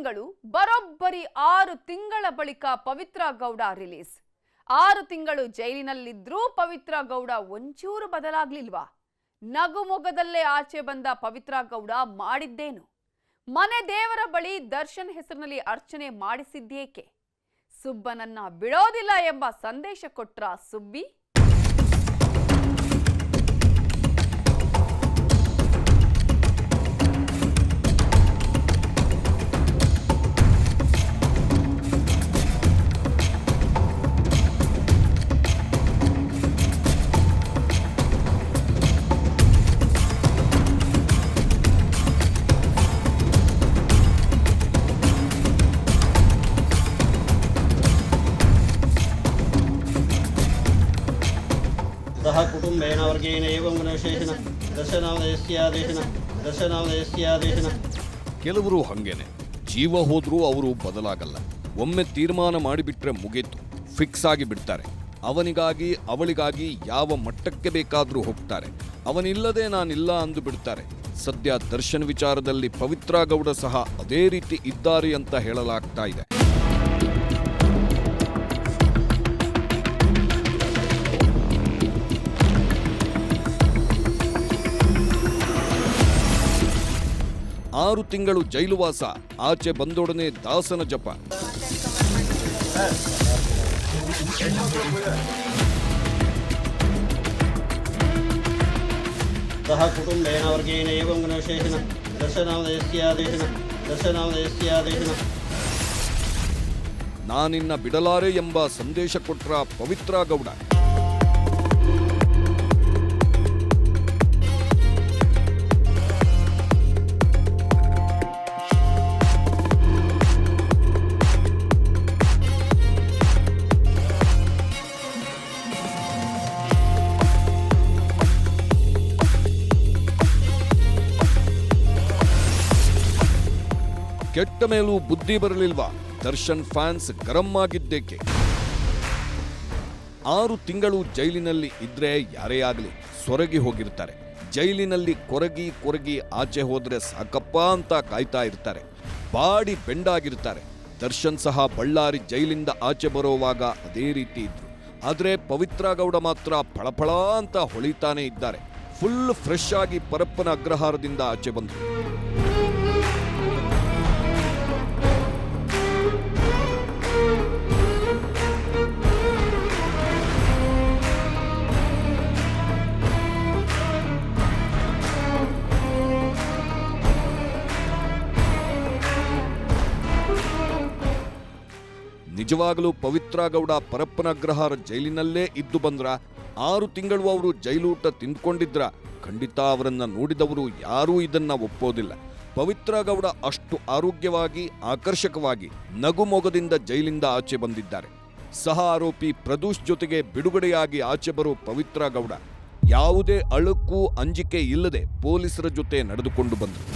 ತಿಂಗಳು ಬರೋಬ್ಬರಿ ಆರು ತಿಂಗಳ ಬಳಿಕ ಪವಿತ್ರ ಗೌಡ ರಿಲೀಸ್. ಆರು ತಿಂಗಳು ಜೈಲಿನಲ್ಲಿದ್ರೂ ಪವಿತ್ರ ಗೌಡ ಒಂಚೂರು ಬದಲಾಗ್ಲಿಲ್ವಾ? ನಗುಮೊಗದಲ್ಲೇ ಆಚೆ ಬಂದ ಪವಿತ್ರ ಗೌಡ ಮಾಡಿದ್ದೇನು? ಮನೆ ದೇವರ ಬಳಿ ದರ್ಶನ್ ಹೆಸರಿನಲ್ಲಿ ಅರ್ಚನೆ ಮಾಡಿಸಿದ್ದೇಕೆ? ಸುಬ್ಬನನ್ನ ಬಿಡೋದಿಲ್ಲ ಎಂಬ ಸಂದೇಶ ಕೊಟ್ರ ಸುಬ್ಬಿ? कुटुम्बेन वर्गेण एवं गुणविशेषेण दर्शनामदयस्यादेशेन दर्शनामदयस्यादेशेन ಕೆಲವರು ಹಂಗೇನೆ ಜೀವ ಹೋದ್ರೂ ಅವರು ಬದಲಾಗಲ್ಲ ಒಮ್ಮೆ ತೀರ್ಮಾನ ಮಾಡಿಬಿಟ್ರೆ ಮುಗೀತು ಫಿಕ್ಸ್ ಆಗಿ ಬಿಡ್ತಾರೆ ಅವನಿಗಾಗಿ ಅವಳಿಗಾಗಿ ಯಾವ ಮಟ್ಟಕ್ಕೆ ಬೇಕಾದ್ರೂ ಹೋಗ್ತಾರೆ ಅವನಿಲ್ಲದೆ ನಾನಿಲ್ಲ ಅಂದು ಬಿಡ್ತಾರೆ ಸದ್ಯ ದರ್ಶನ್ ವಿಚಾರದಲ್ಲಿ ಪವಿತ್ರ ಗೌಡ ಸಹ ಅದೇ ರೀತಿ ಇದ್ದಾರೆ ಅಂತ ಹೇಳಲಾಗ್ತಾ ಇದೆ ಆರು ತಿಂಗಳು ಜೈಲುವಾಸ ಆಚೆ ಬಂದೊಡನೆ ದಾಸನ ಜಪ. ಸಹ ಕುಟುಂಬೇನ ವರ್ಗೇನ ಏವಂಗನಶೇಷನ ದರ್ಶನಾವದಯಸ್ಯಾದೇಶನ ದರ್ಶನಾವದಯಸ್ಯಾದೇಶನ ನಾನಿನ್ನ ಬಿಡಲಾರೆ ಎಂಬ ಸಂದೇಶ ಕೊಟ್ರ ಪವಿತ್ರ ಗೌಡ. ಕೆಟ್ಟ ಮೇಲೂ ಬುದ್ಧಿ ಬರಲಿಲ್ವಾ? ದರ್ಶನ್ ಫ್ಯಾನ್ಸ್ ಗರಂ ಆಗಿದ್ದೇಕೆ? ಆರು ತಿಂಗಳು ಜೈಲಿನಲ್ಲಿ ಇದ್ರೆ ಯಾರೇ ಆಗಲಿ ಸೊರಗಿ ಹೋಗಿರ್ತಾರೆ. ಜೈಲಿನಲ್ಲಿ ಕೊರಗಿ ಕೊರಗಿ ಆಚೆ ಹೋದ್ರೆ ಸಾಕಪ್ಪ ಅಂತ ಕಾಯ್ತಾ ಇರ್ತಾರೆ. ಬಾಡಿ ಬೆಂಡಾಗಿರ್ತಾರೆ. ದರ್ಶನ್ ಸಹ ಬಳ್ಳಾರಿ ಜೈಲಿಂದ ಆಚೆ ಬರೋವಾಗ ಅದೇ ರೀತಿ ಇದ್ರು. ಆದರೆ ಪವಿತ್ರ ಗೌಡ ಮಾತ್ರ ಫಳಫಳ ಅಂತ ಹೊಳಿತಾನೆ ಇದ್ದಾರೆ. ಫುಲ್ ಫ್ರೆಶ್ ಆಗಿ ಪರಪ್ಪನ ಅಗ್ರಹಾರದಿಂದ ಆಚೆ ಬಂದರು. ನಿಜವಾಗಲೂ ಪವಿತ್ರ ಗೌಡ ಪರಪ್ಪನ ಅಗ್ರಹಾರ ಜೈಲಿನಲ್ಲೇ ಇದ್ದು ಬಂದ್ರ, ಆರು ತಿಂಗಳು ಅವರು ಜೈಲೂಟ ತಿಂದ್ಕೊಂಡಿದ್ರ, ಖಂಡಿತ ಅವರನ್ನ ನೋಡಿದವರು ಯಾರೂ ಇದನ್ನ ಒಪ್ಪೋದಿಲ್ಲ. ಪವಿತ್ರ ಗೌಡ ಅಷ್ಟು ಆರೋಗ್ಯವಾಗಿ, ಆಕರ್ಷಕವಾಗಿ ನಗುಮೊಗದಿಂದ ಜೈಲಿಂದ ಆಚೆ ಬಂದಿದ್ದಾರೆ. ಸಹ ಆರೋಪಿ ಪ್ರದೂಷ್ ಜೊತೆಗೆ ಬಿಡುಗಡೆಯಾಗಿ ಆಚೆ ಬರೋ ಪವಿತ್ರ ಗೌಡ ಯಾವುದೇ ಅಳುಕು ಅಂಜಿಕೆ ಇಲ್ಲದೆ ಪೊಲೀಸರ ಜೊತೆ ನಡೆದುಕೊಂಡು ಬಂದರು.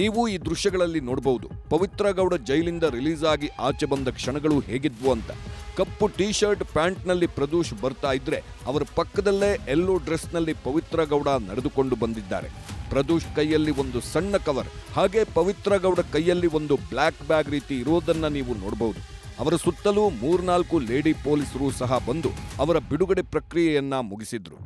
ನೀವು ಈ ದೃಶ್ಯಗಳಲ್ಲಿ ನೋಡಬಹುದು ಪವಿತ್ರಗೌಡ ಜೈಲಿಂದ ರಿಲೀಸ್ ಆಗಿ ಆಚೆ ಬಂದ ಕ್ಷಣಗಳು ಹೇಗಿದ್ವು ಅಂತ. ಕಪ್ಪು ಟೀ ಶರ್ಟ್ ಪ್ಯಾಂಟ್ನಲ್ಲಿ ಪ್ರದೂಷ್ ಬರ್ತಾ ಇದ್ರೆ ಅವರ ಪಕ್ಕದಲ್ಲೇ ಎಲ್ಲೋ ಡ್ರೆಸ್ನಲ್ಲಿ ಪವಿತ್ರಗೌಡ ನಡೆದುಕೊಂಡು ಬಂದಿದ್ದಾರೆ. ಪ್ರದೂಷ್ ಕೈಯಲ್ಲಿ ಒಂದು ಸಣ್ಣ ಕವರ್, ಹಾಗೆ ಪವಿತ್ರಗೌಡ ಕೈಯಲ್ಲಿ ಒಂದು ಬ್ಲ್ಯಾಕ್ ಬ್ಯಾಗ್ ರೀತಿ ಇರೋದನ್ನು ನೀವು ನೋಡಬಹುದು ಅವರ ಸುತ್ತಲೂ ಮೂರ್ನಾಲ್ಕು ಲೇಡಿ ಪೊಲೀಸರು ಸಹ ಬಂದು ಅವರ ಬಿಡುಗಡೆ ಪ್ರಕ್ರಿಯೆಯನ್ನ ಮುಗಿಸಿದ್ರು.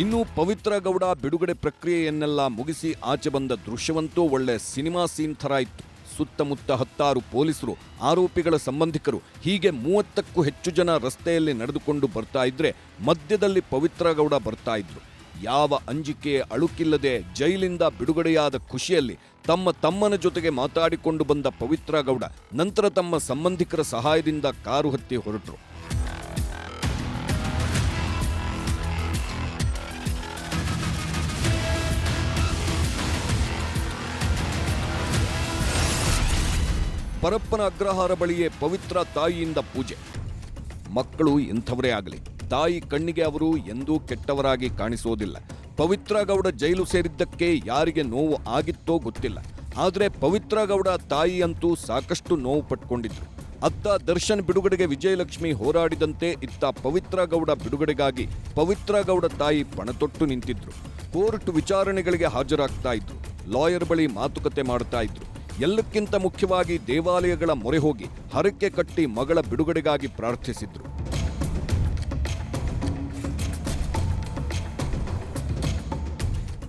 ಇನ್ನು ಪವಿತ್ರ ಗೌಡ ಬಿಡುಗಡೆ ಪ್ರಕ್ರಿಯೆಯನ್ನೆಲ್ಲ ಮುಗಿಸಿ ಆಚೆ ಬಂದ ದೃಶ್ಯವಂತೂ ಒಳ್ಳೆ ಸಿನಿಮಾ ಸೀನ್ ಥರ ಇತ್ತು. ಸುತ್ತಮುತ್ತ ಹತ್ತಾರು ಪೊಲೀಸರು, ಆರೋಪಿಗಳ ಸಂಬಂಧಿಕರು, ಹೀಗೆ ಮೂವತ್ತಕ್ಕೂ ಹೆಚ್ಚು ಜನ ರಸ್ತೆಯಲ್ಲಿ ನಡೆದುಕೊಂಡು ಬರ್ತಾ ಇದ್ರೆ ಮಧ್ಯದಲ್ಲಿ ಪವಿತ್ರ ಗೌಡ ಬರ್ತಾ ಇದ್ರು. ಯಾವ ಅಂಜಿಕೆ ಅಳುಕಿಲ್ಲದೆ ಜೈಲಿಂದ ಬಿಡುಗಡೆಯಾದ ಖುಷಿಯಲ್ಲಿ ತಮ್ಮ ತಮ್ಮನ ಜೊತೆಗೆ ಮಾತಾಡಿಕೊಂಡು ಬಂದ ಪವಿತ್ರ ಗೌಡ ನಂತರ ತಮ್ಮ ಸಂಬಂಧಿಕರ ಸಹಾಯದಿಂದ ಕಾರು ಹತ್ತಿ ಹೊರಟರು. ಪರಪ್ಪನ ಅಗ್ರಹಾರ ಬಳಿಯೇ ಪವಿತ್ರ ತಾಯಿಯಿಂದ ಪೂಜೆ. ಮಕ್ಕಳು ಇಂಥವರೇ ಆಗಲಿ. ತಾಯಿ ಕಣ್ಣಿಗೆ ಅವರು ಎಂದೂ ಕೆಟ್ಟವರಾಗಿ ಕಾಣಿಸೋದಿಲ್ಲ. ಪವಿತ್ರ ಗೌಡ ಜೈಲು ಸೇರಿದ್ದಕ್ಕೆ ಯಾರಿಗೆ ನೋವು ಆಗಿತ್ತೋ ಗೊತ್ತಿಲ್ಲ. ಆದರೆ ಪವಿತ್ರ ಗೌಡ ತಾಯಿ ಅಂತೂ ಸಾಕಷ್ಟು ನೋವು ಪಟ್ಕೊಂಡಿದ್ರು. ಅತ್ತ ದರ್ಶನ್ ಬಿಡುಗಡೆಗೆ ವಿಜಯಲಕ್ಷ್ಮಿ ಹೋರಾಡಿದಂತೆ ಇತ್ತ ಪವಿತ್ರ ಗೌಡ ಬಿಡುಗಡೆಗಾಗಿ ಪವಿತ್ರ ಗೌಡ ತಾಯಿ ಪಣತೊಟ್ಟು ನಿಂತಿದ್ರು. ಕೋರ್ಟ್ ವಿಚಾರಣೆಗಳಿಗೆ ಹಾಜರಾಗ್ತಾ ಇದ್ರು. ಲಾಯರ್ ಬಳಿ ಮಾತುಕತೆ ಮಾಡ್ತಾ ಇದ್ರು. ಎಲ್ಲಕ್ಕಿಂತ ಮುಖ್ಯವಾಗಿ ದೇವಾಲಯಗಳ ಮೊರೆ ಹೋಗಿ ಹರಕೆ ಕಟ್ಟಿ ಮಗಳ ಬಿಡುಗಡೆಗಾಗಿ ಪ್ರಾರ್ಥಿಸಿದ್ರು.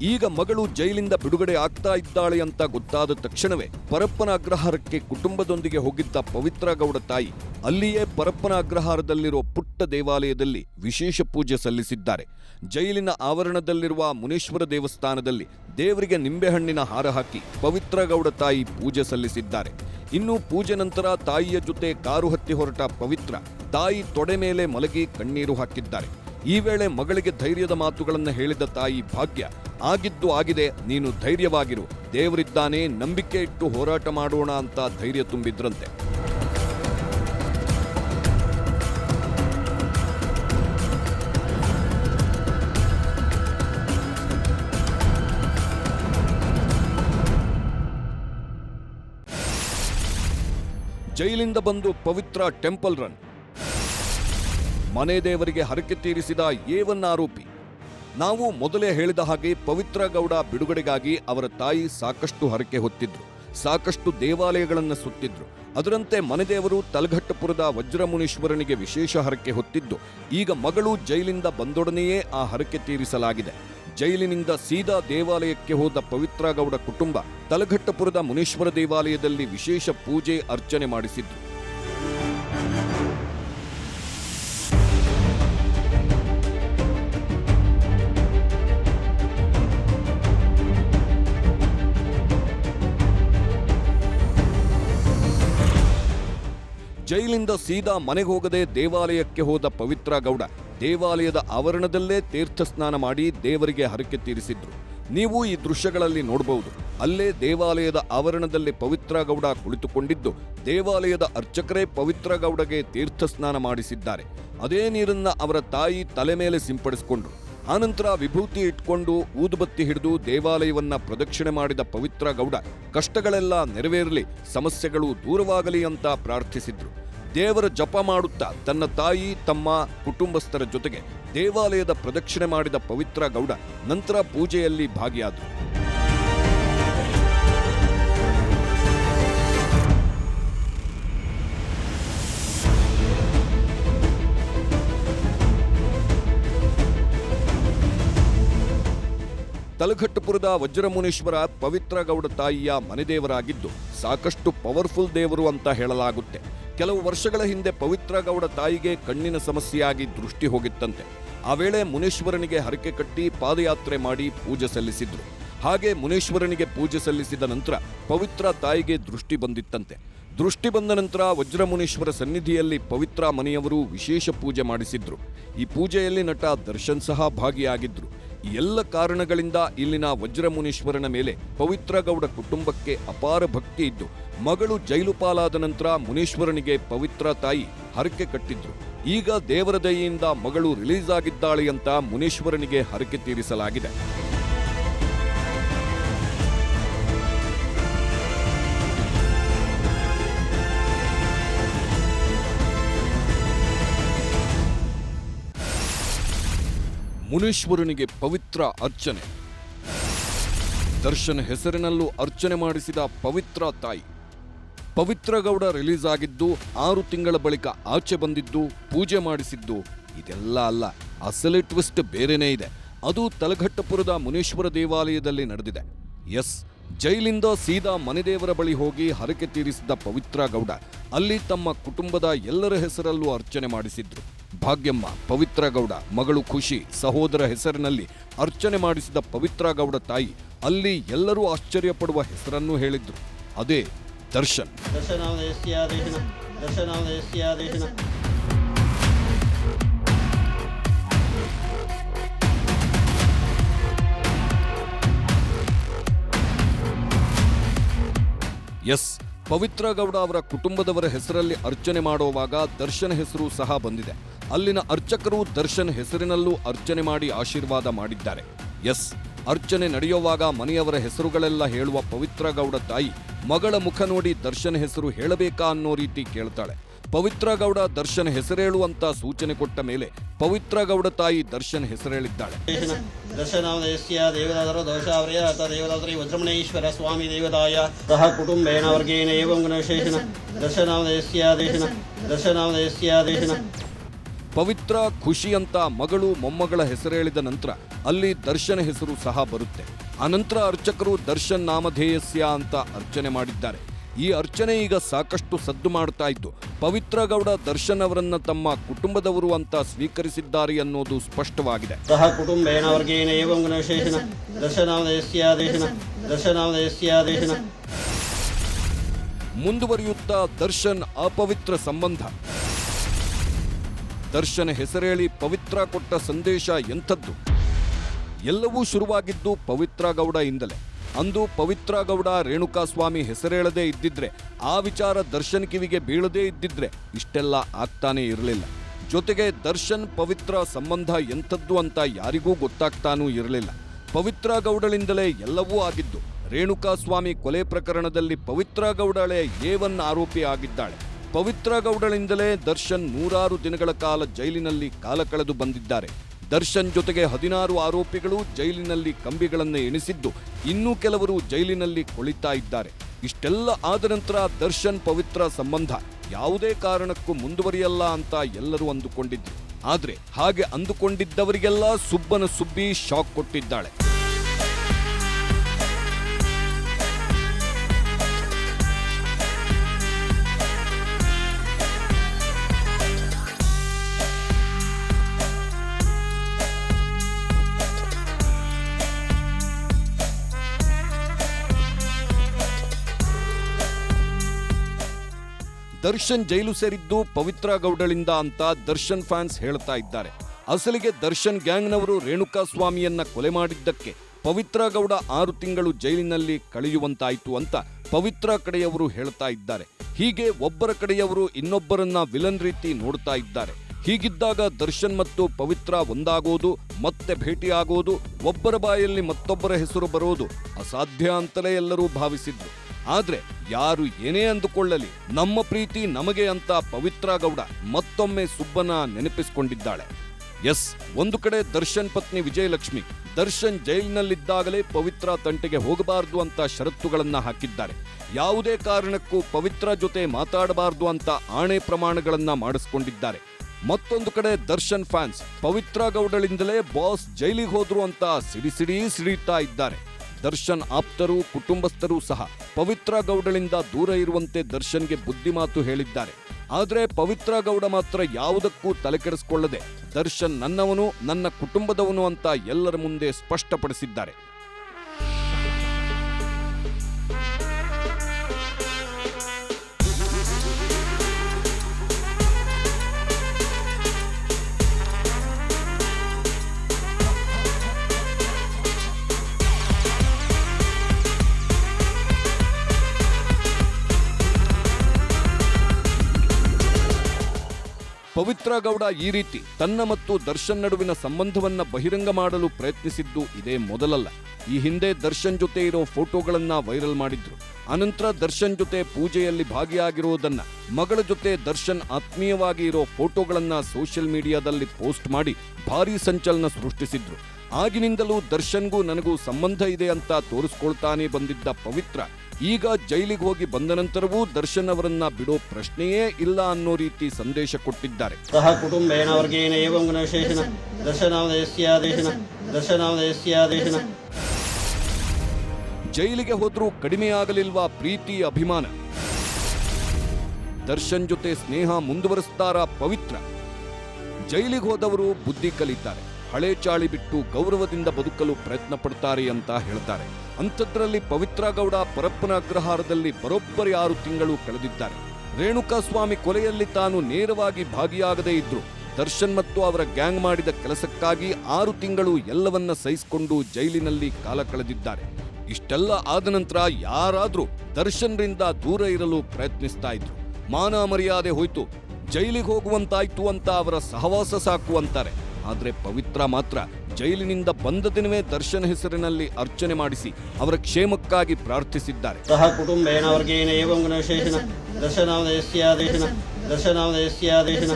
ಈಗ ಮಗಳು ಜೈಲಿಂದ ಬಿಡುಗಡೆ ಆಗ್ತಾ ಇದ್ದಾಳೆ ಅಂತ ಗೊತ್ತಾದ ತಕ್ಷಣವೇ ಪರಪ್ಪನ ಅಗ್ರಹಾರಕ್ಕೆ ಕುಟುಂಬದೊಂದಿಗೆ ಹೋಗಿದ್ದ ಪವಿತ್ರ ಗೌಡ ತಾಯಿ ಅಲ್ಲಿಯೇ ಪರಪ್ಪನ ಅಗ್ರಹಾರದಲ್ಲಿರೋ ಪುಟ್ಟ ದೇವಾಲಯದಲ್ಲಿ ವಿಶೇಷ ಪೂಜೆ ಸಲ್ಲಿಸಿದ್ದಾರೆ. ಜೈಲಿನ ಆವರಣದಲ್ಲಿರುವ ಮುನೇಶ್ವರ ದೇವಸ್ಥಾನದಲ್ಲಿ ದೇವರಿಗೆ ನಿಂಬೆಹಣ್ಣಿನ ಹಾರ ಹಾಕಿ ಪವಿತ್ರ ಗೌಡ ತಾಯಿ ಪೂಜೆ ಸಲ್ಲಿಸಿದ್ದಾರೆ. ಇನ್ನು ಪೂಜೆ ನಂತರ ತಾಯಿಯ ಜೊತೆ ಕಾರು ಹತ್ತಿ ಹೊರಟ ಪವಿತ್ರ ತಾಯಿ ತೊಡೆ ಮೇಲೆ ಮಲಗಿ ಕಣ್ಣೀರು ಹಾಕಿದ್ದಾರೆ. ಈ ವೇಳೆ ಮಗಳಿಗೆ ಧೈರ್ಯದ ಮಾತುಗಳನ್ನು ಹೇಳಿದ ತಾಯಿ ಭಾಗ್ಯ, ಆಗಿದ್ದು ಆಗಿದೆ, ನೀನು ಧೈರ್ಯವಾಗಿರು. ದೇವರಿದ್ದಾನೆ, ನಂಬಿಕೆ ಇಟ್ಟು ಹೋರಾಟ ಮಾಡೋಣ ಅಂತ ಧೈರ್ಯ ತುಂಬಿದ್ರಂತೆ. ಜೈಲಿಂದ ಬಂದು ಪವಿತ್ರ ಟೆಂಪಲ್ ರನ್. ಮನೆ ದೇವರಿಗೆ ಹರಕೆ ತೀರಿಸಿದ ಏವನ್ನ ಆರೋಪಿ. ನಾವು ಮೊದಲೇ ಹೇಳಿದ ಹಾಗೆ ಪವಿತ್ರ ಗೌಡ ಬಿಡುಗಡೆಗಾಗಿ ಅವರ ತಾಯಿ ಸಾಕಷ್ಟು ಹರಕೆ ಹೊತ್ತಿದ್ರು. ಸಾಕಷ್ಟು ದೇವಾಲಯಗಳನ್ನು ಸುತ್ತಿದ್ರು. ಅದರಂತೆ ಮನೆದೇವರು ತಲಘಟ್ಟಪುರದ ವಜ್ರಮುನೀಶ್ವರನಿಗೆ ವಿಶೇಷ ಹರಕೆ ಹೊತ್ತಿದ್ದು. ಈಗ ಮಗಳು ಜೈಲಿಂದ ಬಂದೊಡನೆಯೇ ಆ ಹರಕೆ ತೀರಿಸಲಾಗಿದೆ. ಜೈಲಿನಿಂದ ಸೀದಾ ದೇವಾಲಯಕ್ಕೆ ಹೋದ ಪವಿತ್ರ ಗೌಡ ಕುಟುಂಬ ತಲಘಟ್ಟಪುರದ ಮುನೀಶ್ವರ ದೇವಾಲಯದಲ್ಲಿ ವಿಶೇಷ ಪೂಜೆ ಅರ್ಚನೆ ಮಾಡಿಸಿದ್ರು. ಜೈಲಿಂದ ಸೀದಾ ಮನೆಗೆ ಹೋಗದೆ ದೇವಾಲಯಕ್ಕೆ ಹೋದ ಪವಿತ್ರ ಗೌಡ ದೇವಾಲಯದ ಆವರಣದಲ್ಲೇ ತೀರ್ಥ ಸ್ನಾನ ಮಾಡಿ ದೇವರಿಗೆ ಹರಕೆ ತೀರಿಸಿದ್ರು. ನೀವು ಈ ದೃಶ್ಯಗಳಲ್ಲಿ ನೋಡಬಹುದು ಅಲ್ಲೇ ದೇವಾಲಯದ ಆವರಣದಲ್ಲಿ ಪವಿತ್ರ ಗೌಡ ಕುಳಿತುಕೊಂಡಿದ್ದು, ದೇವಾಲಯದ ಅರ್ಚಕರೇ ಪವಿತ್ರ ಗೌಡಗೆ ತೀರ್ಥ ಸ್ನಾನ ಮಾಡಿಸಿದ್ದಾರೆ. ಅದೇ ನೀರನ್ನ ಅವರ ತಾಯಿ ತಲೆ ಮೇಲೆ ಸಿಂಪಡಿಸಿಕೊಂಡ್ರು. ಆನಂತರ ವಿಭೂತಿ ಇಟ್ಕೊಂಡು ಊದುಬತ್ತಿ ಹಿಡಿದು ದೇವಾಲಯವನ್ನ ಪ್ರದಕ್ಷಿಣೆ ಮಾಡಿದ ಪವಿತ್ರ ಗೌಡ, ಕಷ್ಟಗಳೆಲ್ಲ ನೆರವೇರಲಿ, ಸಮಸ್ಯೆಗಳು ದೂರವಾಗಲಿ ಅಂತ ಪ್ರಾರ್ಥಿಸಿದ್ರು. ದೇವರ ಜಪ ಮಾಡುತ್ತಾ ತನ್ನ ತಾಯಿ, ತಮ್ಮ ಕುಟುಂಬಸ್ಥರ ಜೊತೆಗೆ ದೇವಾಲಯದ ಪ್ರದಕ್ಷಿಣೆ ಮಾಡಿದ ಪವಿತ್ರ ಗೌಡ ನಂತರ ಪೂಜೆಯಲ್ಲಿ ಭಾಗಿಯಾದರು. ತಲಘಟ್ಟಪುರದ ವಜ್ರಮುನೀಶ್ವರ ಪವಿತ್ರ ಗೌಡ ತಾಯಿಯ ಮನೆದೇವರಾಗಿದ್ದು ಸಾಕಷ್ಟು ಪವರ್ಫುಲ್ ದೇವರು ಅಂತ ಹೇಳಲಾಗುತ್ತೆ. ಕೆಲವು ವರ್ಷಗಳ ಹಿಂದೆ ಪವಿತ್ರ ಗೌಡ ತಾಯಿಗೆ ಕಣ್ಣಿನ ಸಮಸ್ಯೆಯಾಗಿ ದೃಷ್ಟಿ ಹೋಗಿತ್ತಂತೆ. ಆ ವೇಳೆ ಮುನೇಶ್ವರನಿಗೆ ಹರಕೆ ಕಟ್ಟಿ ಪಾದಯಾತ್ರೆ ಮಾಡಿ ಪೂಜೆ ಸಲ್ಲಿಸಿದ್ರು. ಹಾಗೆ ಮುನೇಶ್ವರನಿಗೆ ಪೂಜೆ ಸಲ್ಲಿಸಿದ ನಂತರ ಪವಿತ್ರ ತಾಯಿಗೆ ದೃಷ್ಟಿ ಬಂದಿತ್ತಂತೆ. ದೃಷ್ಟಿ ಬಂದ ನಂತರ ವಜ್ರಮುನೀಶ್ವರ ಸನ್ನಿಧಿಯಲ್ಲಿ ಪವಿತ್ರ ಮನೆಯವರು ವಿಶೇಷ ಪೂಜೆ ಮಾಡಿಸಿದ್ರು. ಈ ಪೂಜೆಯಲ್ಲಿ ನಟ ದರ್ಶನ್ ಸಹ ಭಾಗಿಯಾಗಿದ್ರು. ಎಲ್ಲ ಕಾರಣಗಳಿಂದ ಇಲ್ಲಿನ ವಜ್ರಮುನೀಶ್ವರನ ಮೇಲೆ ಪವಿತ್ರ ಗೌಡ ಕುಟುಂಬಕ್ಕೆ ಅಪಾರ ಭಕ್ತಿ ಇದ್ದು, ಮಗಳು ಜೈಲು ಪಾಲಾದ ನಂತರ ಮುನೀಶ್ವರನಿಗೆ ಪವಿತ್ರ ತಾಯಿ ಹರಕೆ ಕಟ್ಟಿದ್ರು. ಈಗ ದೇವರ ದಯೆಯಿಂದ ಮಗಳು ರಿಲೀಸ್ ಆಗಿದ್ದಾಳೆ ಅಂತ ಮುನೀಶ್ವರನಿಗೆ ಹರಕೆ ತೀರಿಸಲಾಗಿದೆ. ಮುನೀಶ್ವರನಿಗೆ ಪವಿತ್ರ ಅರ್ಚನೆ. ದರ್ಶನ್ ಹೆಸರಿನಲ್ಲೂ ಅರ್ಚನೆ ಮಾಡಿಸಿದ ಪವಿತ್ರ ತಾಯಿ. ಪವಿತ್ರ ಗೌಡ ರಿಲೀಸ್ ಆಗಿದ್ದು ಆರು ತಿಂಗಳ ಬಳಿಕ ಆಚೆ ಬಂದಿದ್ದು, ಪೂಜೆ ಮಾಡಿಸಿದ್ದು ಇದೆಲ್ಲ ಅಲ್ಲ, ಅಸಲಿ ಟ್ವಿಸ್ಟ್ ಬೇರೆನೇ ಇದೆ. ಅದು ತಲಘಟ್ಟಪುರದ ಮುನೀಶ್ವರ ದೇವಾಲಯದಲ್ಲಿ ನಡೆದಿದೆ. ಎಸ್ ಜೈಲಿಂದ ಸೀದಾ ಮನೆದೇವರ ಬಳಿ ಹೋಗಿ ಹರಕೆ ತೀರಿಸಿದ ಪವಿತ್ರ ಗೌಡ ಅಲ್ಲಿ ತಮ್ಮ ಕುಟುಂಬದ ಎಲ್ಲರ ಹೆಸರಲ್ಲೂ ಅರ್ಚನೆ ಮಾಡಿಸಿದ್ರು. ಭಾಗ್ಯಮ್ಮ, ಪವಿತ್ರ ಗೌಡ, ಮಗಳು ಖುಷಿ, ಸಹೋದರ ಹೆಸರಿನಲ್ಲಿ ಅರ್ಚನೆ ಮಾಡಿಸಿದ ಪವಿತ್ರ ಗೌಡ ತಾಯಿ ಅಲ್ಲಿ ಎಲ್ಲರೂ ಆಶ್ಚರ್ಯಪಡುವ ಹೆಸರನ್ನು ಹೇಳಿದ್ರು. ಅದೇ ದರ್ಶನ್. ಎಸ್. ಪವಿತ್ರ ಗೌಡ ಅವರ ಕುಟುಂಬದವರ ಹೆಸರಲ್ಲಿ ಅರ್ಚನೆ ಮಾಡುವಾಗ ದರ್ಶನ್ ಹೆಸರು ಸಹ ಬಂದಿದೆ. ಅಲ್ಲಿನ ಅರ್ಚಕರು ದರ್ಶನ್ ಹೆಸರಿನಲ್ಲೂ ಅರ್ಚನೆ ಮಾಡಿ ಆಶೀರ್ವಾದ ಮಾಡಿದ್ದಾರೆ. ಎಸ್. ಅರ್ಚನೆ ನಡೆಯುವಾಗ ಮನೆಯವರ ಹೆಸರುಗಳೆಲ್ಲ ಹೇಳುವ ಪವಿತ್ರ ಗೌಡ ತಾಯಿ ಮಗಳ ಮುಖ ನೋಡಿ ದರ್ಶನ್ ಹೆಸರು ಹೇಳಬೇಕಾ ಅನ್ನೋ ರೀತಿ ಕೇಳ್ತಾಳೆ. ಪವಿತ್ರ ಗೌಡ ದರ್ಶನ್ ಹೆಸರೇಳುವಂತ ಸೂಚನೆ ಕೊಟ್ಟ ಮೇಲೆ ಪವಿತ್ರ ಗೌಡ ತಾಯಿ ದರ್ಶನ್ ಹೆಸರೇಳಿದ್ದಾಳೆ. ದರ್ಶನ ದರ್ಶನಾಮದಯಸ್ಯ ದೇವದಾದರು ದೋಷಾವ್ರಯ ಅಥ ದೇವದಾದ್ರಿ ವಜ್ರಮಣೇಶ್ವರ ಸ್ವಾಮಿ ದೇವದಾಯ ಸಹ ಕುಟುಂಬೇನ ವರ್ಗೇನ ಏವಂ ಗುಣಶೇಷನ ದರ್ಶನಾಮದಯಸ್ಯ ದೇಶನ ದರ್ಶನಾಮದಯಸ್ಯ ದೇಶನ ಪವಿತ್ರ ಖುಷಿ ಅಂತ ಮಗಳು ಮೊಮ್ಮಗಳ ಹೆಸರೇಳಿದ ನಂತರ ಅಲ್ಲಿ ದರ್ಶನ ಹೆಸರು ಸಹ ಬರುತ್ತೆ. ಅನಂತರ ಅರ್ಚಕರು ದರ್ಶನ್ ನಾಮಧೇಯಸ್ಯ ಅಂತ ಅರ್ಚನೆ ಮಾಡಿದ್ದಾರೆ. ಈ ಅರ್ಚನೆ ಈಗ ಸಾಕಷ್ಟು ಸದ್ದು ಮಾಡ್ತಾ ಇತ್ತು. ಪವಿತ್ರ ಗೌಡ ದರ್ಶನ್ ಅವರನ್ನ ತಮ್ಮ ಕುಟುಂಬದವರು ಅಂತ ಸ್ವೀಕರಿಸಿದ್ದಾರೆ ಅನ್ನೋದು ಸ್ಪಷ್ಟವಾಗಿದೆ. ಸಹ ಕುಟುಂಬ ವರ್ಗೇನ ಮುಂದುವರಿಯುತ್ತಾ ದರ್ಶನ್ ಅಪವಿತ್ರ ಸಂಬಂಧ? ದರ್ಶನ್ ಹೆಸರೇಳಿ ಪವಿತ್ರ ಕೊಟ್ಟ ಸಂದೇಶ ಎಂಥದ್ದು? ಎಲ್ಲವೂ ಶುರುವಾಗಿದ್ದು ಪವಿತ್ರ ಗೌಡ ಇಂದಲೇ. ಅಂದು ಪವಿತ್ರ ಗೌಡ ರೇಣುಕಾಸ್ವಾಮಿ ಹೆಸರೇಳದೇ ಇದ್ದಿದ್ರೆ, ಆ ವಿಚಾರ ದರ್ಶನ್ ಕಿವಿಗೆ ಬೀಳದೇ ಇದ್ದಿದ್ರೆ ಇಷ್ಟೆಲ್ಲ ಆಗ್ತಾನೇ ಇರಲಿಲ್ಲ. ಜೊತೆಗೆ ದರ್ಶನ್ ಪವಿತ್ರ ಸಂಬಂಧ ಎಂಥದ್ದು ಅಂತ ಯಾರಿಗೂ ಗೊತ್ತಾಗ್ತಾನೂ ಇರಲಿಲ್ಲ. ಪವಿತ್ರ ಗೌಡಳಿಂದಲೇ ಎಲ್ಲವೂ ಆಗಿದ್ದು, ರೇಣುಕಾಸ್ವಾಮಿ ಕೊಲೆ ಪ್ರಕರಣದಲ್ಲಿ ಪವಿತ್ರ ಗೌಡಳೆ ಏವನ್ ಆರೋಪಿ ಆಗಿದ್ದಾಳೆ. ಪವಿತ್ರ ಗೌಡಳಿಂದಲೇ ದರ್ಶನ್ ನೂರಾರು ದಿನಗಳ ಕಾಲ ಜೈಲಿನಲ್ಲಿ ಕಾಲ ಕಳೆದು ಬಂದಿದ್ದಾರೆ. ದರ್ಶನ್ ಜೊತೆಗೆ ಹದಿನಾರು ಆರೋಪಿಗಳು ಜೈಲಿನಲ್ಲಿ ಕಂಬಿಗಳನ್ನು ಎಣಿಸಿದ್ದು ಇನ್ನೂ ಕೆಲವರು ಜೈಲಿನಲ್ಲಿ ಕೊಳಿತಾ ಇದ್ದಾರೆ. ಇಷ್ಟೆಲ್ಲ ಆದ ನಂತರ ದರ್ಶನ್ ಪವಿತ್ರ ಸಂಬಂಧ ಯಾವುದೇ ಕಾರಣಕ್ಕೂ ಮುಂದುವರಿಯಲ್ಲ ಅಂತ ಎಲ್ಲರೂ ಅಂದುಕೊಂಡಿದ್ರು. ಆದರೆ ಹಾಗೆ ಅಂದುಕೊಂಡಿದ್ದವರಿಗೆಲ್ಲ ಸುಬ್ಬನ ಸುಬ್ಬಿ ಶಾಕ್ ಕೊಟ್ಟಿದ್ದಾಳೆ. ದರ್ಶನ್ ಜೈಲು ಸೇರಿದ್ದು ಪವಿತ್ರ ಗೌಡಳಿಂದ ಅಂತ ದರ್ಶನ್ ಫ್ಯಾನ್ಸ್ ಹೇಳ್ತಾ ಇದ್ದಾರೆ. ಅಸಲಿಗೆ ದರ್ಶನ್ ಗ್ಯಾಂಗ್ನವರು ರೇಣುಕಾ ಸ್ವಾಮಿಯನ್ನ ಕೊಲೆ ಮಾಡಿದ್ದಕ್ಕೆ ಪವಿತ್ರ ಗೌಡ ಆರು ತಿಂಗಳು ಜೈಲಿನಲ್ಲಿ ಕಳೆಯುವಂತಾಯಿತು ಅಂತ ಪವಿತ್ರ ಕಡೆಯವರು ಹೇಳ್ತಾ ಇದ್ದಾರೆ. ಹೀಗೆ ಒಬ್ಬರ ಕಡೆಯವರು ಇನ್ನೊಬ್ಬರನ್ನ ವಿಲನ್ ರೀತಿ ನೋಡ್ತಾ ಇದ್ದಾರೆ. ಹೀಗಿದ್ದಾಗ ದರ್ಶನ್ ಮತ್ತು ಪವಿತ್ರ ಒಂದಾಗೋದು, ಮತ್ತೆ ಭೇಟಿಯಾಗೋದು, ಒಬ್ಬರ ಬಾಯಲ್ಲಿ ಮತ್ತೊಬ್ಬರ ಹೆಸರು ಬರೋದು ಅಸಾಧ್ಯ ಅಂತಲೇ ಎಲ್ಲರೂ ಭಾವಿಸಿದ್ರು. ಆದ್ರೆ ಯಾರು ಏನೇ ಅಂದುಕೊಳ್ಳಲಿ, ನಮ್ಮ ಪ್ರೀತಿ ನಮಗೆ ಅಂತ ಪವಿತ್ರ ಗೌಡ ಮತ್ತೊಮ್ಮೆ ಸುಬ್ಬನ ನೆನಪಿಸಿಕೊಂಡಿದ್ದಾಳೆ. ಎಸ್, ಒಂದು ಕಡೆ ದರ್ಶನ್ ಪತ್ನಿ ವಿಜಯಲಕ್ಷ್ಮಿ, ದರ್ಶನ್ ಜೈಲಿನಲ್ಲಿದ್ದಾಗಲೇ ಪವಿತ್ರ ತಂಟೆಗೆ ಹೋಗಬಾರದು ಅಂತ ಷರತ್ತುಗಳನ್ನ ಹಾಕಿದ್ದಾರೆ. ಯಾವುದೇ ಕಾರಣಕ್ಕೂ ಪವಿತ್ರ ಜೊತೆ ಮಾತಾಡಬಾರದು ಅಂತ ಆಣೆ ಪ್ರಮಾಣಗಳನ್ನ ಮಾಡಿಸ್ಕೊಂಡಿದ್ದಾರೆ. ಮತ್ತೊಂದು ಕಡೆ ದರ್ಶನ್ ಫ್ಯಾನ್ಸ್ ಪವಿತ್ರ ಗೌಡಳಿಂದಲೇ ಬಾಸ್ ಜೈಲಿಗೆ ಹೋದ್ರು ಅಂತ ಸಿಡಿ ಸಿಡಿ ಸಿಡಿತಾ ಇದ್ದಾರೆ. ದರ್ಶನ್ ಆಪ್ತರು, ಕುಟುಂಬಸ್ಥರು ಸಹ ಪವಿತ್ರ ಗೌಡಳಿಂದ ದೂರ ಇರುವಂತೆ ದರ್ಶನ್ಗೆ ಬುದ್ಧಿಮಾತು ಹೇಳಿದ್ದಾರೆ. ಆದರೆ ಪವಿತ್ರ ಗೌಡ ಮಾತ್ರ ಯಾವುದಕ್ಕೂ ತಲೆಕೆಡಿಸಿಕೊಳ್ಳದೆ ದರ್ಶನ್ ನನ್ನವನು, ನನ್ನ ಕುಟುಂಬದವನು ಅಂತ ಎಲ್ಲರ ಮುಂದೆ ಸ್ಪಷ್ಟಪಡಿಸಿದ್ದಾರೆ. ಗೌಡ ಈ ರೀತಿ ತನ್ನ ಮತ್ತು ದರ್ಶನ್ ನಡುವಿನ ಸಂಬಂಧವನ್ನ ಬಹಿರಂಗ ಮಾಡಲು ಪ್ರಯತ್ನಿಸಿದ್ದು ಇದೇ ಮೊದಲಲ್ಲ. ಈ ಹಿಂದೆ ದರ್ಶನ್ ಜೊತೆ ಇರೋ ಫೋಟೋಗಳನ್ನ ವೈರಲ್ ಮಾಡಿದ್ರು. ಅನಂತರ ದರ್ಶನ್ ಜೊತೆ ಪೂಜೆಯಲ್ಲಿ ಭಾಗಿಯಾಗಿರುವುದನ್ನ ಮಗಳ ಜೊತೆ ದರ್ಶನ್ ಆತ್ಮೀಯವಾಗಿ ಇರೋ ಫೋಟೋಗಳನ್ನ ಸೋಷಿಯಲ್ ಮೀಡಿಯಾದಲ್ಲಿ ಪೋಸ್ಟ್ ಮಾಡಿ ಭಾರೀ ಸಂಚಲನ ಸೃಷ್ಟಿಸಿದ್ರು. ಆಗಿನಿಂದಲೂ ದರ್ಶನ್ಗೂ ನನಗೂ ಸಂಬಂಧ ಇದೆ ಅಂತ ತೋರಿಸ್ಕೊಳ್ತಾನೆ ಬಂದಿದ್ದ ಪವಿತ್ರ. ಈಗ ಜೈಲಿಗೆ ಹೋಗಿ ಬಂದ ನಂತರವೂ ದರ್ಶನ್ ಅವರನ್ನ ಬಿಡೋ ಪ್ರಶ್ನೆಯೇ ಇಲ್ಲ ಅನ್ನೋ ರೀತಿ ಸಂದೇಶ ಕೊಟ್ಟಿದ್ದಾರೆ. ಸಹ ಕುಟುಂಬ ವರ್ಗೇನ ಏವಂ ಜೈಲಿಗೆ ಹೋದ್ರೂ ಕಡಿಮೆಯಾಗಲಿಲ್ವಾ ಪ್ರೀತಿ ಅಭಿಮಾನ? ದರ್ಶನ್ ಜೊತೆ ಸ್ನೇಹ ಮುಂದುವರಿಸ್ತಾರ ಪವಿತ್ರ. ಜೈಲಿಗೆ ಹೋದವರು ಬುದ್ಧಿ ಕಲಿತಾರೆ. ಹಳೆ ಚಾಳಿ ಬಿಟ್ಟು ಗೌರವದಿಂದ ಬದುಕಲು ಪ್ರಯತ್ನ ಪಡ್ತಾರೆ ಅಂತ ಹೇಳ್ತಾರೆ. ಅಂಥದ್ರಲ್ಲಿ ಪವಿತ್ರ ಗೌಡ ಪರಪ್ಪನ ಅಗ್ರಹಾರದಲ್ಲಿ ಬರೋಬ್ಬರಿ ಆರು ತಿಂಗಳು ಕಳೆದಿದ್ದಾರೆ. ರೇಣುಕಾಸ್ವಾಮಿ ಕೊಲೆಯಲ್ಲಿ ತಾನು ನೇರವಾಗಿ ಭಾಗಿಯಾಗದೇ ಇದ್ರು. ದರ್ಶನ್ ಮತ್ತು ಅವರ ಗ್ಯಾಂಗ್ ಮಾಡಿದ ಕೆಲಸಕ್ಕಾಗಿ ಆರು ತಿಂಗಳು ಎಲ್ಲವನ್ನ ಸಹಿಸಿಕೊಂಡು ಜೈಲಿನಲ್ಲಿ ಕಾಲ ಕಳೆದಿದ್ದಾರೆ. ಇಷ್ಟೆಲ್ಲ ಆದ ನಂತರ ಯಾರಾದರೂ ದರ್ಶನ್ರಿಂದ ದೂರ ಇರಲು ಪ್ರಯತ್ನಿಸ್ತಾ ಇದ್ರು. ಮಾನ ಮರ್ಯಾದೆ ಹೋಯ್ತು. ಜೈಲಿಗೆ ಹೋಗುವಂತಾಯ್ತು ಅಂತ ಅವರ ಸಹವಾಸ ಸಾಕು ಅಂತಾರೆ. ಆದರೆ ಪವಿತ್ರ ಮಾತ್ರ ಜೈಲಿನಿಂದ ಬಂದ ದಿನವೇ ದರ್ಶನ ಹೆಸರಿನಲ್ಲಿ ಅರ್ಚನೆ ಮಾಡಿಸಿ ಅವರ ಕ್ಷೇಮಕ್ಕಾಗಿ ಪ್ರಾರ್ಥಿಸಿದ್ದಾರೆ. ಸಹ ಕುಟುಂಬ ವರ್ಗೇಣ ಏವಂ ಗುಣಶೇಷನ ದರ್ಶನಾಮದಯಸ್ಯಾದೇಶನ ದರ್ಶನಾಮದಯಸ್ಯಾದೇಶನ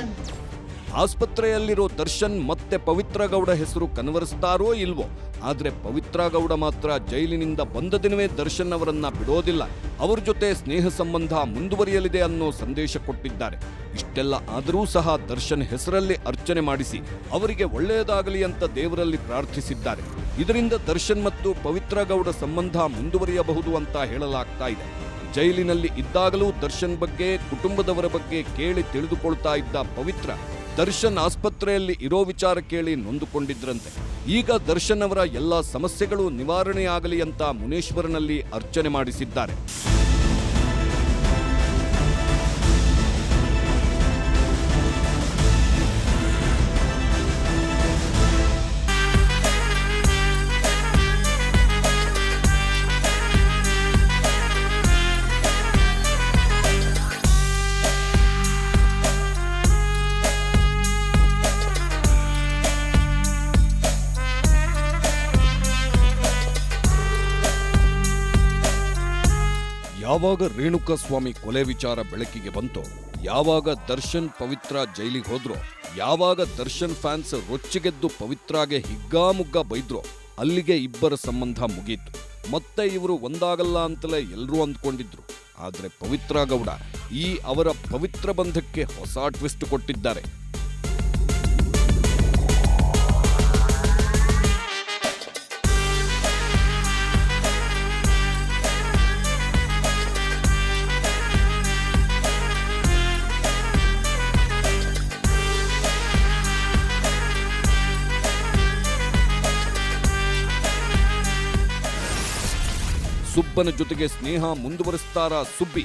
ಆಸ್ಪತ್ರೆಯಲ್ಲಿರೋ ದರ್ಶನ್ ಮತ್ತೆ ಪವಿತ್ರ ಗೌಡ ಹೆಸರು ಕನ್ವರಿಸ್ತಾರೋ ಇಲ್ವೋ? ಆದರೆ ಪವಿತ್ರ ಗೌಡ ಮಾತ್ರ ಜೈಲಿನಿಂದ ಬಂದ ದಿನವೇ ದರ್ಶನ್ ಅವರನ್ನ ಬಿಡೋದಿಲ್ಲ. ಅವ್ರ ಜೊತೆ ಸ್ನೇಹ ಸಂಬಂಧ ಮುಂದುವರಿಯಲಿದೆ ಅನ್ನೋ ಸಂದೇಶ ಕೊಟ್ಟಿದ್ದಾರೆ. ಇಷ್ಟೆಲ್ಲ ಆದರೂ ಸಹ ದರ್ಶನ್ ಹೆಸರಲ್ಲಿ ಅರ್ಚನೆ ಮಾಡಿಸಿ ಅವರಿಗೆ ಒಳ್ಳೆಯದಾಗಲಿ ಅಂತ ದೇವರಲ್ಲಿ ಪ್ರಾರ್ಥಿಸಿದ್ದಾರೆ. ಇದರಿಂದ ದರ್ಶನ್ ಮತ್ತು ಪವಿತ್ರ ಗೌಡ ಸಂಬಂಧ ಮುಂದುವರಿಯಬಹುದು ಅಂತ ಹೇಳಲಾಗ್ತಾ ಇದೆ. ಜೈಲಿನಲ್ಲಿ ಇದ್ದಾಗಲೂ ದರ್ಶನ್ ಬಗ್ಗೆ, ಕುಟುಂಬದವರ ಬಗ್ಗೆ ಕೇಳಿ ತಿಳಿದುಕೊಳ್ತಾ ಇದ್ದ ಪವಿತ್ರ ದರ್ಶನ್ ಆಸ್ಪತ್ರೆಯಲ್ಲಿ ಇರೋ ವಿಚಾರ ಕೇಳಿ ನೊಂದುಕೊಂಡಿದ್ರಂತೆ. ಈಗ ದರ್ಶನ್ ಅವರ ಎಲ್ಲ ಸಮಸ್ಯೆಗಳು ನಿವಾರಣೆಯಾಗಲಿ ಅಂತ ಮುನೇಶ್ವರನಲ್ಲಿ ಅರ್ಚನೆ ಮಾಡಿಸಿದ್ದಾರೆ. ಯಾವಾಗ ರೇಣುಕಾ ಸ್ವಾಮಿ ಕೊಲೆ ವಿಚಾರ ಬೆಳಕಿಗೆ ಬಂತೋ, ಯಾವಾಗ ದರ್ಶನ್ ಪವಿತ್ರ ಜೈಲಿಗೆ ಹೋದ್ರೋ, ಯಾವಾಗ ದರ್ಶನ್ ಫ್ಯಾನ್ಸ್ ರೊಚ್ಚಿಗೆದ್ದು ಪವಿತ್ರಾಗೆ ಹಿಗ್ಗಾಮುಗ್ಗ ಬೈದ್ರೋ, ಅಲ್ಲಿಗೆ ಇಬ್ಬರ ಸಂಬಂಧ ಮುಗೀತು. ಮತ್ತೆ ಇವರು ಒಂದಾಗಲ್ಲ ಅಂತಲೇ ಎಲ್ಲರೂ ಅಂದ್ಕೊಂಡಿದ್ರು. ಆದರೆ ಪವಿತ್ರ ಗೌಡ ಈ ಅವರ ಪವಿತ್ರ ಬಂಧಕ್ಕೆ ಹೊಸ ಟ್ವಿಸ್ಟ್ ಕೊಟ್ಟಿದ್ದಾರೆ. ಸುಬ್ಬನ ಜೊತೆಗೆ ಸ್ನೇಹ ಮುಂದುವರಿಸ್ತಾರಾ ಸುಬ್ಬಿ?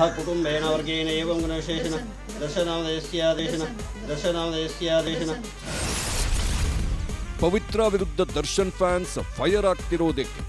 ಸಹ ಕುಟುಂಬೇನ ವರ್ಗೇನ ಏವಂ ಗುಣಶೇಷನ ದರ್ಶನಾಮದಯಸ್ಯಾದೇಶನ ಆದೇಶನ ಪವಿತ್ರ ವಿರುದ್ಧ ದರ್ಶನ್ ಫ್ಯಾನ್ಸ್ ಫೈರ್ ಆಗ್ತಿರೋದಕ್ಕೆ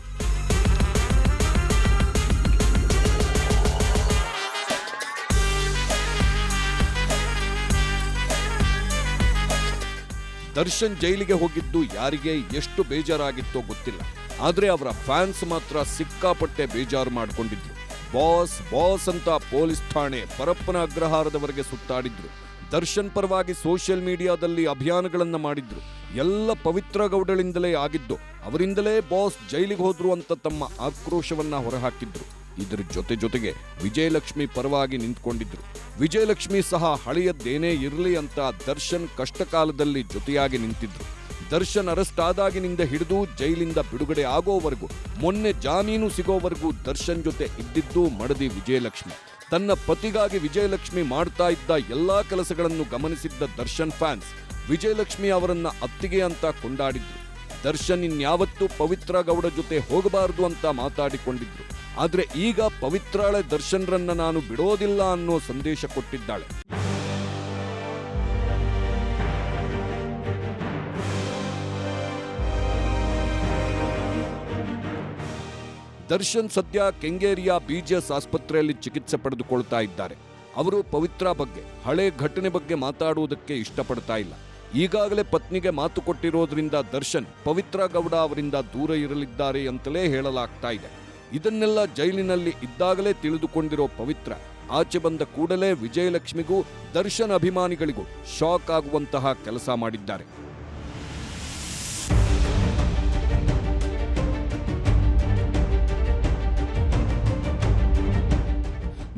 ದರ್ಶನ್ ಜೈಲಿಗೆ ಹೋಗಿದ್ದು ಯಾರಿಗೆ ಎಷ್ಟು ಬೇಜಾರಾಗಿತ್ತೋ ಗೊತ್ತಿಲ್ಲ. ಆದರೆ ಅವರ ಫ್ಯಾನ್ಸ್ ಮಾತ್ರ ಸಿಕ್ಕಾಪಟ್ಟೆ ಬೇಜಾರು ಮಾಡಿಕೊಂಡಿದ್ರು. ಬಾಸ್ ಬಾಸ್ ಅಂತ ಪೊಲೀಸ್ ಠಾಣೆ ಪರಪ್ಪನ ಅಗ್ರಹಾರದವರೆಗೆ ಸುತ್ತಾಡಿದ್ರು. ದರ್ಶನ್ ಪರವಾಗಿ ಸೋಷಿಯಲ್ ಮೀಡಿಯಾದಲ್ಲಿ ಅಭಿಯಾನಗಳನ್ನು ಮಾಡಿದ್ರು. ಎಲ್ಲ ಪವಿತ್ರ ಗೌಡಳಿಂದಲೇ ಆಗಿದ್ದು, ಅವರಿಂದಲೇ ಬಾಸ್ ಜೈಲಿಗೆ ಹೋದ್ರು ಅಂತ ತಮ್ಮ ಆಕ್ರೋಶವನ್ನ ಹೊರಹಾಕಿದ್ರು. ಇದರ ಜೊತೆ ಜೊತೆಗೆ ವಿಜಯಲಕ್ಷ್ಮಿ ಪರವಾಗಿ ನಿಂತ್ಕೊಂಡಿದ್ರು. ವಿಜಯಲಕ್ಷ್ಮಿ ಸಹ ಹಳೆಯದ್ದೇನೇ ಇರಲಿ ಅಂತ ದರ್ಶನ್ ಕಷ್ಟಕಾಲದಲ್ಲಿ ಜೊತೆಯಾಗಿ ನಿಂತಿದ್ರು. ದರ್ಶನ್ ಅರೆಸ್ಟ್ ಆದಾಗಿನಿಂದ ಹಿಡಿದು ಜೈಲಿಂದ ಬಿಡುಗಡೆ ಆಗೋವರೆಗೂ, ಮೊನ್ನೆ ಜಾಮೀನು ಸಿಗೋವರೆಗೂ ದರ್ಶನ್ ಜೊತೆ ಇದ್ದಿದ್ದು ಮಡದಿ ವಿಜಯಲಕ್ಷ್ಮಿ. ತನ್ನ ಪತಿಗಾಗಿ ವಿಜಯಲಕ್ಷ್ಮಿ ಮಾಡ್ತಾ ಇದ್ದ ಎಲ್ಲಾ ಕೆಲಸಗಳನ್ನು ಗಮನಿಸಿದ್ದ ದರ್ಶನ್ ಫ್ಯಾನ್ಸ್, ವಿಜಯಲಕ್ಷ್ಮಿ ಅವರನ್ನ ಅತ್ತಿಗೆ ಅಂತ ಕೊಂಡಾಡಿದ್ರು. ದರ್ಶನ್ ಇನ್ಯಾವತ್ತೂ ಪವಿತ್ರ ಗೌಡ ಜೊತೆ ಹೋಗಬಾರದು ಅಂತ ಮಾತಾಡಿಕೊಂಡಿದ್ರು. ಆದ್ರೆ ಈಗ ಪವಿತ್ರಾಳೆ ದರ್ಶನ್ರನ್ನ ನಾನು ಬಿಡೋದಿಲ್ಲ ಅನ್ನೋ ಸಂದೇಶ ಕೊಟ್ಟಿದ್ದಾಳೆ. ದರ್ಶನ್ ಸದ್ಯ ಕೆಂಗೇರಿಯ ಬಿಜಿಎಸ್ ಆಸ್ಪತ್ರೆಯಲ್ಲಿ ಚಿಕಿತ್ಸೆ ಪಡೆದುಕೊಳ್ತಾ ಇದ್ದಾರೆ. ಅವರು ಪವಿತ್ರ ಬಗ್ಗೆ, ಹಳೆ ಘಟನೆ ಬಗ್ಗೆ ಮಾತಾಡುವುದಕ್ಕೆ ಇಷ್ಟಪಡ್ತಾ ಇಲ್ಲ. ಈಗಾಗಲೇ ಪತ್ನಿಗೆ ಮಾತು ಕೊಟ್ಟಿರೋದ್ರಿಂದ ದರ್ಶನ್ ಪವಿತ್ರ ಗೌಡ ಅವರಿಂದ ದೂರ ಇರಲಿದ್ದಾರೆ ಅಂತಲೇ ಹೇಳಲಾಗ್ತಾ ಇದೆ. ಇದನ್ನೆಲ್ಲ ಜೈಲಿನಲ್ಲಿ ಇದ್ದಾಗಲೇ ತಿಳಿದುಕೊಂಡಿರೋ ಪವಿತ್ರ, ಆಚೆ ಬಂದ ಕೂಡಲೇ ವಿಜಯಲಕ್ಷ್ಮಿಗೂ ದರ್ಶನ್ ಅಭಿಮಾನಿಗಳಿಗೂ ಶಾಕ್ ಆಗುವಂತಹ ಕೆಲಸ ಮಾಡಿದ್ದಾರೆ.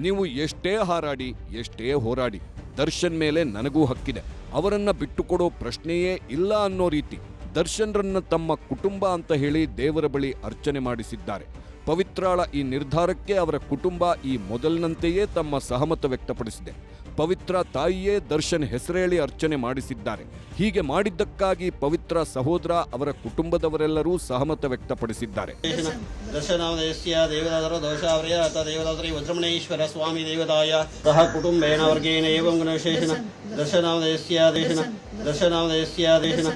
ನೀವು ಎಷ್ಟೇ ಹಾರಾಡಿ, ಎಷ್ಟೇ ಹೋರಾಡಿ, ದರ್ಶನ್ ಮೇಲೆ ನನಗೂ ಹಕ್ಕಿದೆ. ಅವರನ್ನ ಬಿಟ್ಟುಕೊಡೋ ಪ್ರಶ್ನೆಯೇ ಇಲ್ಲ ಅನ್ನೋ ರೀತಿ ದರ್ಶನ್ರನ್ನ ತಮ್ಮ ಕುಟುಂಬ ಅಂತ ಹೇಳಿ ದೇವರ ಬಳಿ ಅರ್ಚನೆ ಮಾಡಿಸಿದ್ದಾರೆ. ಪವಿತ್ರಾಳ ಈ ನಿರ್ಧಾರಕ್ಕೆ ಅವರ ಕುಟುಂಬ ಈ ಮೊದಲಿನಂತೆಯೇ ತಮ್ಮ ಸಹಮತ ವ್ಯಕ್ತಪಡಿಸಿದೆ. ಪವಿತ್ರ ತಾಯಿಯೇ ದರ್ಶನ್ ಹೆಸರೇಳಿ ಅರ್ಚನೆ ಮಾಡಿಸಿದ್ದಾರೆ. ಹೀಗೆ ಮಾಡಿದ್ದಕ್ಕಾಗಿ ಪವಿತ್ರ ಸಹೋದರ ಅವರ ಕುಟುಂಬದವರೆಲ್ಲರೂ ಸಹಮತ ವ್ಯಕ್ತಪಡಿಸಿದ್ದಾರೆ. ವಜ್ರಮಣೇಶ್ವರ ಸ್ವಾಮಿ ದೇವದಾಯ ಸಹ ಕುಟುಂಬೇನ ವರ್ಗೇನ ಏವಂ ಗುಣವಿಶೇಷಣ ದರ್ಶನಾಮದಯಸ್ಯ ದೇಶನ ದರ್ಶನಾಮದಯಸ್ಯ ದೇಶನ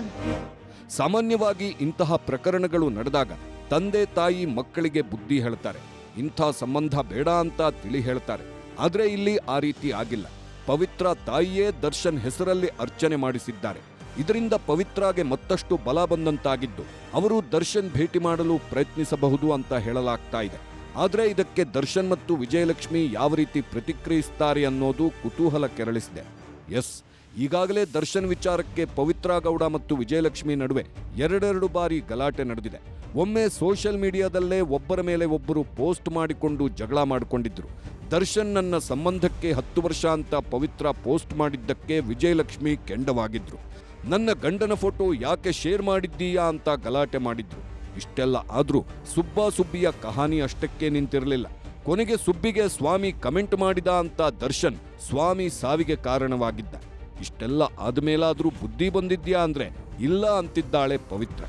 ಸಾಮಾನ್ಯವಾಗಿ ಇಂತಹ ಪ್ರಕರಣಗಳು ನಡೆದಾಗ ತಂದೆ ತಾಯಿ ಮಕ್ಕಳಿಗೆ ಬುದ್ಧಿ ಹೇಳ್ತಾರೆ. ಇಂಥ ಸಂಬಂಧ ಬೇಡ ಅಂತ ತಿಳಿ ಹೇಳ್ತಾರೆ. ಆದರೆ ಇಲ್ಲಿ ಆ ರೀತಿ ಆಗಿಲ್ಲ. ಪವಿತ್ರ ತಾಯಿಯೇ ದರ್ಶನ್ ಹೆಸರಲ್ಲಿ ಅರ್ಚನೆ ಮಾಡಿಸಿದ್ದಾರೆ. ಇದರಿಂದ ಪವಿತ್ರಾಗೆ ಮತ್ತಷ್ಟು ಬಲ ಬಂದಂತಾಗಿದ್ದು, ಅವರು ದರ್ಶನ್ ಭೇಟಿ ಮಾಡಲು ಪ್ರಯತ್ನಿಸಬಹುದು ಅಂತ ಹೇಳಲಾಗ್ತಾ ಇದೆ. ಆದರೆ ಇದಕ್ಕೆ ದರ್ಶನ್ ಮತ್ತು ವಿಜಯಲಕ್ಷ್ಮಿ ಯಾವ ರೀತಿ ಪ್ರತಿಕ್ರಿಯಿಸ್ತಾರೆ ಅನ್ನೋದು ಕುತೂಹಲ ಕೆರಳಿಸಿದೆ. ಎಸ್, ಈಗಾಗಲೇ ದರ್ಶನ್ ವಿಚಾರಕ್ಕೆ ಪವಿತ್ರ ಗೌಡ ಮತ್ತು ವಿಜಯಲಕ್ಷ್ಮಿ ನಡುವೆ ಎರಡೆರಡು ಬಾರಿ ಗಲಾಟೆ ನಡೆದಿದೆ. ಒಮ್ಮೆ ಸೋಷಿಯಲ್ ಮೀಡಿಯಾದಲ್ಲೇ ಒಬ್ಬರ ಮೇಲೆ ಒಬ್ಬರು ಪೋಸ್ಟ್ ಮಾಡಿಕೊಂಡು ಜಗಳ ಮಾಡಿಕೊಂಡಿದ್ರು. ದರ್ಶನ್ ನನ್ನ ಸಂಬಂಧಕ್ಕೆ ಹತ್ತು ವರ್ಷ ಅಂತ ಪವಿತ್ರ ಪೋಸ್ಟ್ ಮಾಡಿದ್ದಕ್ಕೆ ವಿಜಯಲಕ್ಷ್ಮಿ ಕೆಂಡವಾಗಿದ್ರು. ನನ್ನ ಗಂಡನ ಫೋಟೋ ಯಾಕೆ ಶೇರ್ ಮಾಡಿದ್ದೀಯಾ ಅಂತ ಗಲಾಟೆ ಮಾಡಿದ್ರು. ಇಷ್ಟೆಲ್ಲ ಆದರೂ ಸುಬ್ಬಾ ಸುಬ್ಬಿಯ ಕಹಾನಿ ಅಷ್ಟಕ್ಕೆ ನಿಂತಿರಲಿಲ್ಲ. ಕೊನೆಗೆ ಸುಬ್ಬಿಗೆ ಸ್ವಾಮಿ ಕಮೆಂಟ್ ಮಾಡಿದ ಅಂತ ದರ್ಶನ್ ಸ್ವಾಮಿ ಸಾವಿಗೆ ಕಾರಣವಾಗಿದ್ದ. ಇಷ್ಟೆಲ್ಲ ಆದಮೇಲಾದರೂ ಬುದ್ಧಿ ಬಂದಿದ್ಯಾ ಅಂದ್ರೆ ಇಲ್ಲ ಅಂತಿದ್ದಾಳೆ ಪವಿತ್ರ.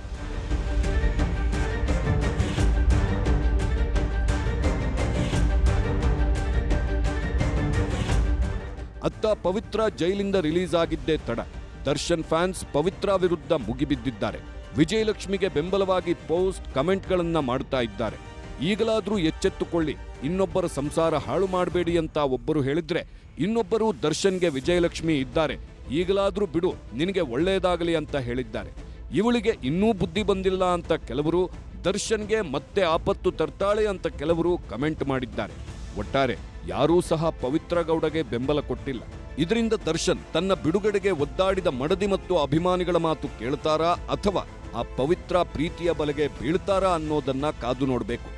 ಅತ್ತ ಪವಿತ್ರ ಜೈಲಿಂದ ರಿಲೀಸ್ ಆಗಿದ್ದೇ ತಡ. ದರ್ಶನ್ ಫ್ಯಾನ್ಸ್ ಪವಿತ್ರ ವಿರುದ್ಧ ಮುಗಿಬಿದ್ದಿದ್ದಾರೆ. ವಿಜಯಲಕ್ಷ್ಮಿಗೆ ಬೆಂಬಲವಾಗಿ ಪೋಸ್ಟ್ ಕಮೆಂಟ್ಗಳನ್ನ ಮಾಡ್ತಾ ಇದ್ದಾರೆ. ಈಗಲಾದರೂ ಎಚ್ಚೆತ್ತುಕೊಳ್ಳಿ. ಇನ್ನೊಬ್ಬರ ಸಂಸಾರ ಹಾಳು ಮಾಡಬೇಡಿ ಅಂತ ಒಬ್ಬರು ಹೇಳಿದ್ರೆ ಇನ್ನೊಬ್ಬರು ದರ್ಶನ್ಗೆ ವಿಜಯಲಕ್ಷ್ಮಿ ಇದ್ದಾರೆ. ಈಗಲಾದರೂ ಬಿಡು, ನಿನಗೆ ಒಳ್ಳೆಯದಾಗಲಿ ಅಂತ ಹೇಳಿದ್ದಾರೆ. ಇವಳಿಗೆ ಇನ್ನೂ ಬುದ್ಧಿ ಬಂದಿಲ್ಲ ಅಂತ ಕೆಲವರು, ದರ್ಶನ್ಗೆ ಮತ್ತೆ ಆಪತ್ತು ತರ್ತಾಳೆ ಅಂತ ಕೆಲವರು ಕಮೆಂಟ್ ಮಾಡಿದ್ದಾರೆ. ಒಟ್ಟಾರೆ ಯಾರೂ ಸಹ ಪವಿತ್ರ ಗೌಡಗೆ ಬೆಂಬಲ ಕೊಟ್ಟಿಲ್ಲ. ಇದರಿಂದ ದರ್ಶನ್ ತನ್ನ ಬಿಡುಗಡೆಗೆ ಒದ್ದಾಡಿದ ಮಡದಿ ಮತ್ತು ಅಭಿಮಾನಿಗಳ ಮಾತು ಕೇಳ್ತಾರಾ ಅಥವಾ ಆ ಪವಿತ್ರ ಪ್ರೀತಿಯ ಬಲೆಗೆ ಬೀಳ್ತಾರಾ ಅನ್ನೋದನ್ನ ಕಾದು ನೋಡಬೇಕು.